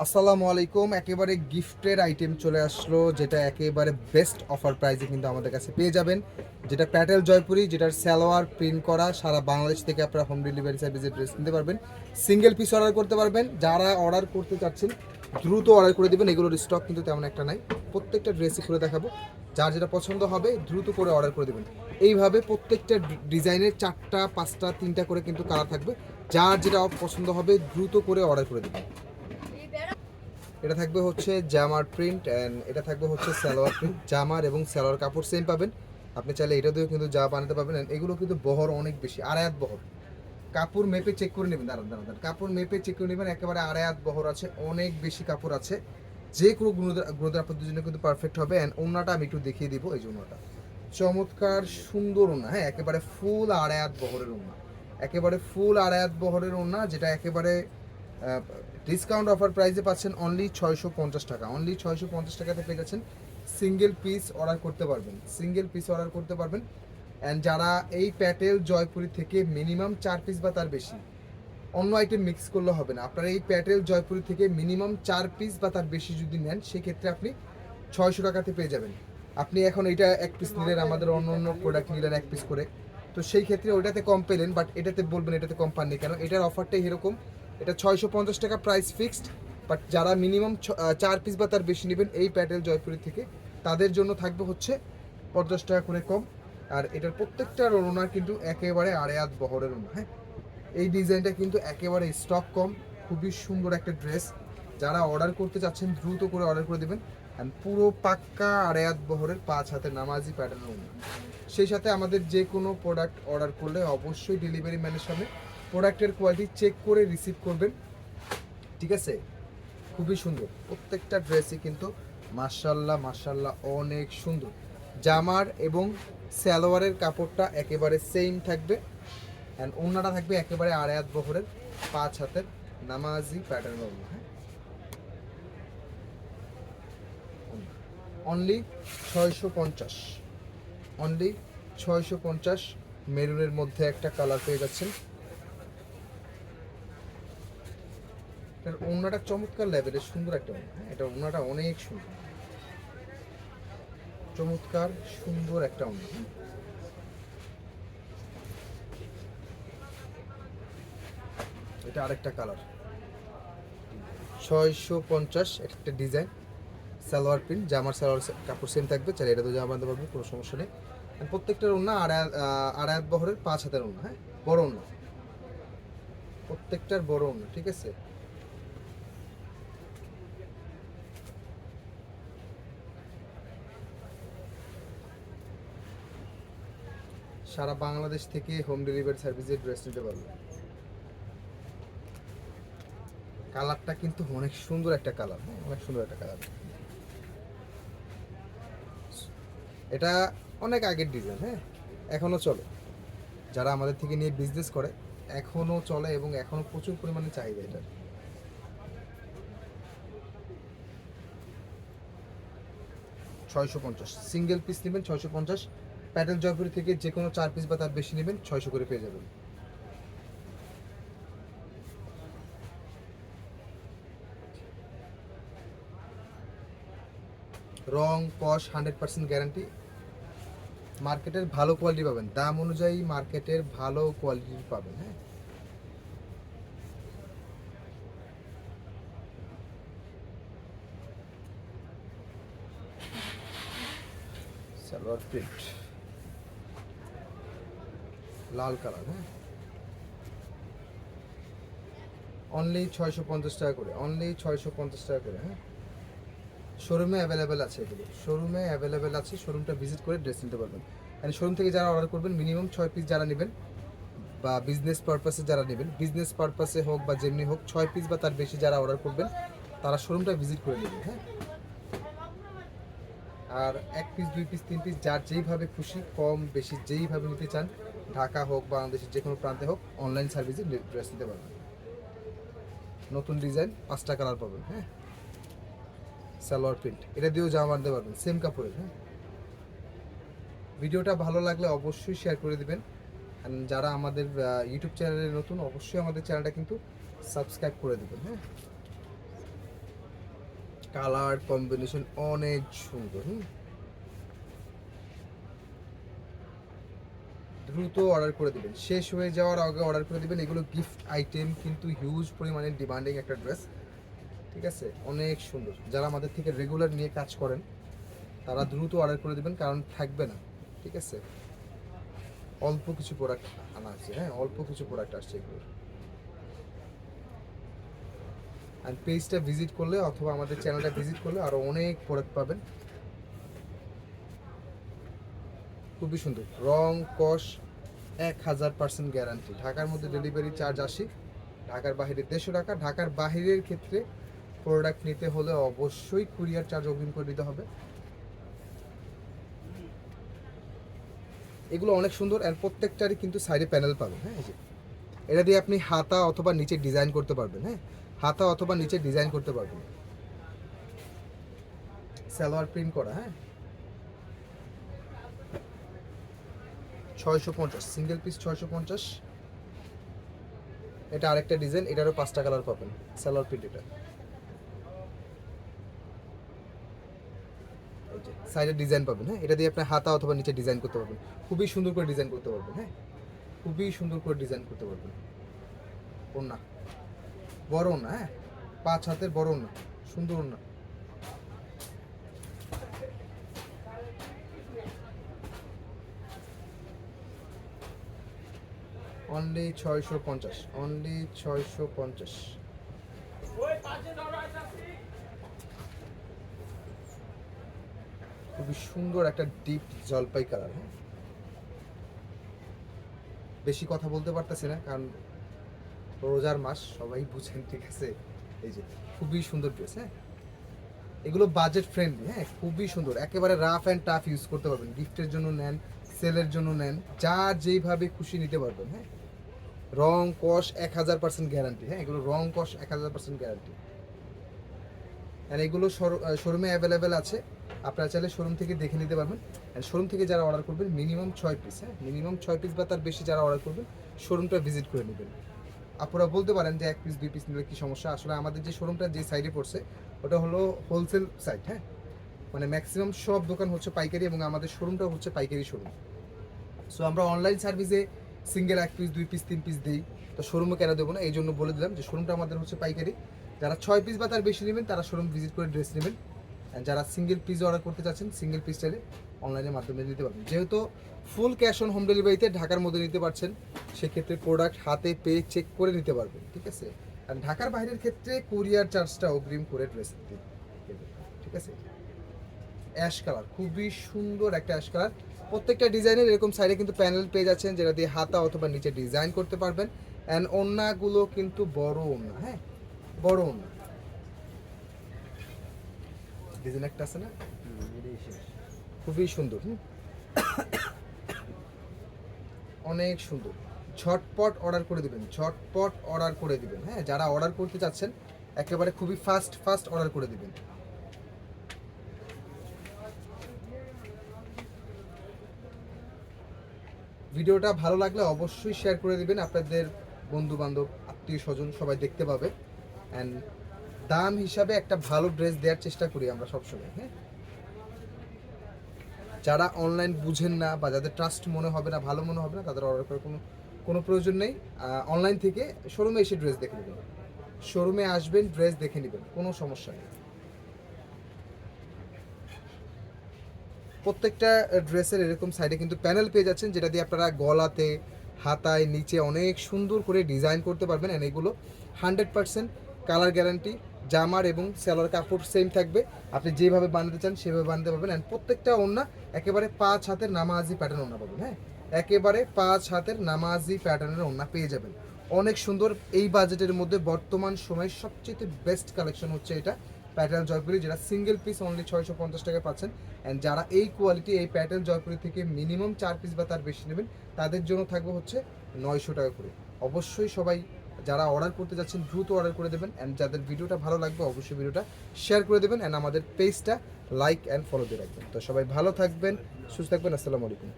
আসসালামু আলাইকুম। একেবারে গিফটের আইটেম চলে আসলো, যেটা একেবারে বেস্ট অফার প্রাইসে কিন্তু আমাদের কাছে পেয়ে যাবেন। যেটা প্যাটেল জয়পুরি যেটার সালোয়ার প্রিন্ট করা, সারা বাংলাদেশ থেকে আপনারা হোম ডেলিভারি সার্ভিসে ড্রেস নিতে পারবেন। সিঙ্গেল পিস অর্ডার করতে পারবেন। যারা অর্ডার করতে চাচ্ছেন, দ্রুত অর্ডার করে দেবেন। এগুলোর স্টক কিন্তু তেমন একটা নাই। প্রত্যেকটা ড্রেসই খুলে দেখাবো। যার যেটা পছন্দ হবে, দ্রুত করে অর্ডার করে দেবেন। এইভাবে প্রত্যেকটা ডিজাইনের চারটা, পাঁচটা, তিনটা করে কিন্তু কালার থাকবে। যার যেটা পছন্দ হবে, দ্রুত করে অর্ডার করে দেবেন। এটা থাকবে হচ্ছে জামার প্রিন্ট অ্যান্ড এটা থাকবে হচ্ছে সালোয়ার প্রিন্ট জামার এবং সালোয়ার কাপড় সেম পাবেন। আপনি চাইলে এটা দিয়েও কিন্তু যা বানাতে পারবেন এগুলো কিন্তু বহর অনেক বেশি আড়ায়াত বহর। কাপড় মেপে চেক করে নেবেন, দাঁড়ান দাঁড়ান দাঁড়ান। কাপড় মেপে চেক করে নেবেন, একেবারে আড়ায়াত বহর আছে, অনেক বেশি কাপড় আছে। যে কোনো গ্রোদার আপনাদের জন্য কিন্তু পারফেক্ট হবে অ্যান্ড ওনাটা আমি একটু দেখিয়ে দিব এই যে ওনাটা। চমৎকার সুন্দর ওনা হ্যাঁ একেবারে ফুল আড়ায়াত বহরের ওনা। একেবারে ফুল আড়ায়াত বহরের ওনা, যেটা একেবারে ডিসকাউন্ট অফার প্রাইসে পাচ্ছেন অনলি ছয়শো পঞ্চাশ টাকা। অনলি ছয়শো পঞ্চাশ টাকাতে পেয়ে যাচ্ছেন সিঙ্গেল পিস অর্ডার করতে পারবেন। সিঙ্গেল পিস অর্ডার করতে পারবেন। অ্যান্ড যারা এই প্যাটেল জয়পুরি থেকে মিনিমাম চার পিস বা তার বেশি, অন্য আইটেম মিক্স করলে হবে না। আপনারা এই প্যাটেল জয়পুরি থেকে মিনিমাম চার পিস বা তার বেশি যদি নেন, সেক্ষেত্রে আপনি ছয়শো টাকাতে পেয়ে যাবেন। আপনি এখন এটা এক পিস নিলেন, আমাদের অন্য অন্য প্রোডাক্ট নিলেন এক পিস করে। তো সেই ক্ষেত্রে ওইটাতে কম পেলেন বাট এটাতে বলবেন এটাতে কম পাননি কেন? এটার অফারটাই এরকম এটা ছয়শো পঞ্চাশ টাকা প্রাইস ফিক্সড বাট যারা মিনিমাম চার পিস বা তার বেশি নেবেন এই প্যাটেল জয়পুরি থেকে, তাদের জন্য থাকবে হচ্ছে পঞ্চাশ টাকা করে কম। আর এটার প্রত্যেকটা ওনার কিন্তু একেবারে আড়ায়াত বহরের ওনা হ্যাঁ? এই ডিজাইনটা কিন্তু একেবারে স্টক কম, খুবই সুন্দর একটা ড্রেস। যারা অর্ডার করতে চাচ্ছেন, দ্রুত করে অর্ডার করে দেবেন। অ্যান্ড পুরো পাক্কা আড়ায়াত বহরের পাঁচ হাতে নামাজি প্যাটার্ন সেই সাথে আমাদের যে কোনো প্রোডাক্ট অর্ডার করলে অবশ্যই ডেলিভারি ম্যানের সামনে প্রোডাক্টের কোয়ালিটি চেক করে রিসিভ করবেন। ঠিক আছে? খুবই সুন্দর। প্রত্যেকটা ড্রেসই কিন্তু মার্শাল্লাহ মার্শাল্লাহ অনেক সুন্দর। জামার এবং স্যালোয়ারের কাপড়টা একেবারে সেম থাকবে অ্যান্ড অন্যটা থাকবে একেবারে আড়ায়াত বহরের পাঁচ হাতের নামাজি প্যাটার্ন হ্যাঁ? অনলি ছয়শো পঞ্চাশ। অনলি ছয়শো পঞ্চাশ মেরুনের মধ্যে একটা কালার পেয়ে যাচ্ছেন। এটার ওড়নাটা চমৎকার লেভেলের সুন্দর একটা ওড়না হ্যাঁ? এটা ওড়নাটা অনেক সুন্দর। চমৎকার, সুন্দর একটা ওড়না হ্যাঁ। এটা আরেকটা কালার ছয়শো পঞ্চাশ একটা ডিজাইন সালোয়ার প্রিন্ট জামার সালোয়ার কাপড় সেম থাকবে, চাইলে এটা তো জামা বাঁধতে পারবে কোনো সমস্যা নেই। প্রত্যেকটার ওড়না আড়াই আড়ায়াত বহরের পাঁচ হাতের ওড়না হ্যাঁ? বড় ওড়না। প্রত্যেকটার বড় ওড়না, ঠিক আছে? সারা বাংলাদেশ থেকে হোম ডেলিভারি সার্ভিসের ড্রেস নিতে পারবে। কালারটা কিন্তু অনেক সুন্দর একটা কালার অনেক সুন্দর একটা কালার। এটা অনেক আগের ডিজাইন হ্যাঁ? এখনও চলে। যারা আমাদের থেকে নিয়ে বিজনেস করে এখনও চলে এবং এখনও প্রচুর পরিমাণে চাহিদা এটার। ছয়শো পঞ্চাশ। সিঙ্গেল পিস নেবেন ছয়শো পঞ্চাশ। প্যাটেল জয়পুরি থেকে যে কোনো চার পিস বা তার বেশি নেবেন ছয়শো করে পেয়ে যাবেন। রং, কস, হান্ড্রেড পার্সেন্ট গ্যারান্টি। মার্কেটের ভালো কোয়ালিটি পাবেন। দাম অনুযায়ী মার্কেটের ভালো কোয়ালিটি পাবেন হ্যাঁ। সালোয়ার প্রিন্ট। লাল কালার হ্যাঁ? অনলি ছয়শো পঞ্চাশ টাকা করে অনলি ছয়শো পঞ্চাশ টাকা করে হ্যাঁ? শোরুমে অ্যাভেলেবেল আছে এগুলো। শোরুমে অ্যাভেলেবেল আছে শোরুমটা ভিজিট করে ড্রেস নিতে পারবেন। মানে শোরুম থেকে যারা অর্ডার করবেন মিনিমাম ছয় পিস যারা নেবেন, বা বিজনেস পারপাসে যারা নেবেন বিজনেস পারপাসে হোক বা যেমনি হোক, ছয় পিস বা তার বেশি যারা অর্ডার করবেন, তারা শোরুমটা ভিজিট করে নেবেন হ্যাঁ? আর এক পিস দুই পিস তিন পিস যার যেইভাবে খুশি, কম, বেশি যেইভাবে নিতে চান ঢাকা হোক, বাংলাদেশের যে কোনো প্রান্তে হোক অনলাইন সার্ভিসে ড্রেস নিতে পারবেন। নতুন ডিজাইন পাঁচটা কালার পাবেন হ্যাঁ? সালোয়ার প্রিন্ট এটা দিয়েও জামা বাঁধতে পারবেন সেম কাপড়ের হ্যাঁ? ভিডিওটা ভালো লাগলে অবশ্যই শেয়ার করে দেবেন। যারা আমাদের ইউটিউব চ্যানেলে নতুন, অবশ্যই আমাদের চ্যানেলটা কিন্তু সাবস্ক্রাইব করে দেবেন হ্যাঁ? কালার কম্বিনেশন অনেক সুন্দর, হুম? দ্রুত অর্ডার করে দিবেন। শেষ হয়ে যাওয়ার আগে অর্ডার করে দিবেন। এগুলো গিফট আইটেম কিন্তু হিউজ পরিমাণে ডিমান্ডিং একটা ড্রেস ঠিক আছে? অনেক সুন্দর। যারা আমাদের থেকে রেগুলার নিয়ে কাজ করেন, তারা দ্রুত অর্ডার করে দিবেন, কারণ থাকবে না। ঠিক আছে? অল্প কিছু প্রোডাক্ট আনা আছে হ্যাঁ? অল্প কিছু প্রোডাক্ট আসছে এগুলোর আর পেজটা ভিজিট করলে, অথবা আমাদের চ্যানেলটা ভিজিট করলে আরও অনেক প্রোডাক্ট পাবেন। খুবই সুন্দর। রং, কস, এক হাজার পার্সেন্ট গ্যারান্টি ঢাকার মধ্যে ডেলিভারি চার্জ আসি ঢাকার বাইরে দেড়শো টাকা। ঢাকার বাইরের ক্ষেত্রে প্রোডাক্ট নিতে হলে অবশ্যই কুরিয়ার চার্জ অগ্রিম করে দিতে হবে। এগুলো অনেক সুন্দর আর প্রত্যেকটারই কিন্তু সাইডে প্যানেল পাবেন হ্যাঁ এই যে। এটা দিয়ে আপনি হাতা অথবা নিচে ডিজাইন করতে পারবেন হ্যাঁ। হাতা অথবা নিচে ডিজাইন করতে পারবেন। সালোয়ার প্রিন্ট করা হ্যাঁ। ছয়শো পঞ্চাশ সিঙ্গেল পিস ছয়শো পঞ্চাশ। এটা আরেকটা ডিজাইন এটারও পাঁচটা কালার পাবেন, সালোয়ার প্রিন্ট এটা সাইডে ডিজাইন পাবেন হ্যাঁ? এটা দিয়ে আপনি হাতা অথবা নিচে ডিজাইন করতে পারবেন। খুবই সুন্দর করে ডিজাইন করতে পারবেন হ্যাঁ? খুবই সুন্দর করে ডিজাইন করতে পারবেন। ওড়না। বড় না হ্যাঁ? পাঁচ হাতের বড় না সুন্দর ওড়না। অনলি ছয়শো পঞ্চাশ। অনলি ছয়শো পঞ্চাশ। খুবই সুন্দর একটা ডিপ জলপাই কালার হ্যাঁ? বেশি কথা বলতে পারতেছি না, কারণ রোজার মাস, সবাই বুঝেন, ঠিক আছে? এই যে, খুবই সুন্দর ড্রেস হ্যাঁ? এগুলো বাজেট ফ্রেন্ডলি হ্যাঁ? খুবই সুন্দর। একেবারে রাফ অ্যান্ড টাফ ইউজ করতে পারবেন। গিফটের জন্য নেন সেলের জন্য নেন যার যেইভাবে খুশি নিতে পারবেন হ্যাঁ? রং কস এক হাজার পার্সেন্ট গ্যারান্টি হ্যাঁ এগুলো রং কস এক হাজার পার্সেন্ট গ্যারান্টি আর এগুলো শোরুমে অ্যাভেলেবেল আছে। আপনারা চাইলে শোরুম থেকে দেখে নিতে পারবেন। আর শোরুম থেকে যারা অর্ডার করবেন মিনিমাম ছয় পিস হ্যাঁ মিনিমাম ছয় পিস বা তার বেশি যারা অর্ডার করবেন শোরুমটা ভিজিট করে নেবেন। আপনারা বলতে পারেন যে এক পিস দুই পিস নিলে কী সমস্যা? আসলে আমাদের যে শোরুমটা যে সাইডে পড়ছে, ওটা হলো হোলসেল সাইড হ্যাঁ? মানে ম্যাক্সিমাম সব দোকান হচ্ছে পাইকারি এবং আমাদের শোরুমটা হচ্ছে পাইকারি শোরুম সো আমরা অনলাইন সার্ভিসে সিঙ্গেল এক পিস দুই পিস তিন পিস দিই। তো শোরুমে কেন দেবো না? এই জন্য বলে দিলাম যে শোরুমটা আমাদের হচ্ছে পাইকারি। যারা ছয় পিস বা তার বেশি নেবেন, তারা শোরুম ভিজিট করে ড্রেস নেবেন। যারা সিঙ্গেল পিস অর্ডার করতে চাচ্ছেন সিঙ্গেল পিস চাইলে অনলাইনের মাধ্যমে নিতে পারবেন। যেহেতু ফুল ক্যাশ অন হোম ডেলিভারিতে ঢাকার মধ্যে নিতে পারছেন, সেক্ষেত্রে প্রোডাক্ট হাতে পেয়ে চেক করে নিতে পারবেন, ঠিক আছে? আর ঢাকার বাইরের ক্ষেত্রে কুরিয়ার চার্জটা অগ্রিম করে ড্রেস দেবেন ঠিক আছে? অ্যাশ কালার খুবই সুন্দর একটা অ্যাশ কালার প্রত্যেকটা ডিজাইনের এরকম সাইডে কিন্তু প্যানেল পেয়ে যাচ্ছেন, যেটা দিয়ে হাতা অথবা নিচে ডিজাইন করতে পারবেন। অ্যান্ড ওড়নাগুলো কিন্তু বড় ওড়না হ্যাঁ? বড় ওড়না ডিজাইন একটা আছে না? খুবই সুন্দর। অনেক সুন্দর। ঝটপট অর্ডার করে দিবেন, ঝটপট অর্ডার করে দিবেন হ্যাঁ? যারা অর্ডার করতে চাচ্ছেন, একেবারে খুবই ফাস্ট ফাস্ট অর্ডার করে দিবেন। ভিডিওটা ভালো লাগলে অবশ্যই শেয়ার করে দিবেন। আপনাদের বন্ধু বান্ধব আত্মীয় স্বজন সবাই দেখতে পাবে। অ্যান্ড দাম হিসাবে একটা ভালো ড্রেস দেওয়ার চেষ্টা করি আমরা সবসময় হ্যাঁ? যারা অনলাইন বুঝেন না বা যাদের ট্রাস্ট মনে হবে না, ভালো মনে হবে না, তাদের অর্ডার করার কোনো কোনো প্রয়োজন নেই। অনলাইন থেকে শোরুমে এসে ড্রেস দেখে নেবেন। শোরুমে আসবেন ড্রেস দেখে নেবেন, কোনো সমস্যা নেই। প্রত্যেকটা ড্রেসের এরকম সাইডে কিন্তু প্যানেল পেয়ে যাচ্ছেন, যেটা দিয়ে আপনারা গলাতে, হাতায়, নিচে অনেক সুন্দর করে ডিজাইন করতে পারবেন অ্যান্ড এগুলো হান্ড্রেড পার্সেন্ট কালার গ্যারান্টি জামার এবং সেলোয়ার কাপড় সেম থাকবে। আপনি যেভাবে বানাতে চান, সেভাবে বানাতে পারবেন অ্যান্ড প্রত্যেকটা ওড়না একেবারে পাঁচ হাতের নামাজি প্যাটার্ন ওনা পাবেন হ্যাঁ? একেবারে পাঁচ হাতের নামাজি প্যাটার্নের ওড়না পেয়ে যাবেন। অনেক সুন্দর এই বাজেটের মধ্যে বর্তমান সময়ের সবচেয়ে বেস্ট কালেকশন হচ্ছে এটা। প্যাটার্ন জয়পুরি, যেটা সিঙ্গেল পিস অনলি ছয়শো পঞ্চাশ টাকা পাচ্ছেন। অ্যান্ড যারা এই কোয়ালিটি এই প্যাটার্ন জয়পুরি থেকে মিনিমাম চার পিস বা তার বেশি নেবেন, তাদের জন্য থাকবে হচ্ছে নয়শো টাকা করে। অবশ্যই সবাই যারা অর্ডার করতে যাচ্ছেন, দ্রুত অর্ডার করে দেবেন। অ্যান্ড যাদের ভিডিওটা ভালো লাগবে, অবশ্যই ভিডিওটা শেয়ার করে দেবেন। অ্যান্ড আমাদের পেজটা লাইক অ্যান্ড ফলো দিয়ে রাখবেন। তো সবাই ভালো থাকবেন, সুস্থ থাকবেন। আসসালামু আলাইকুম।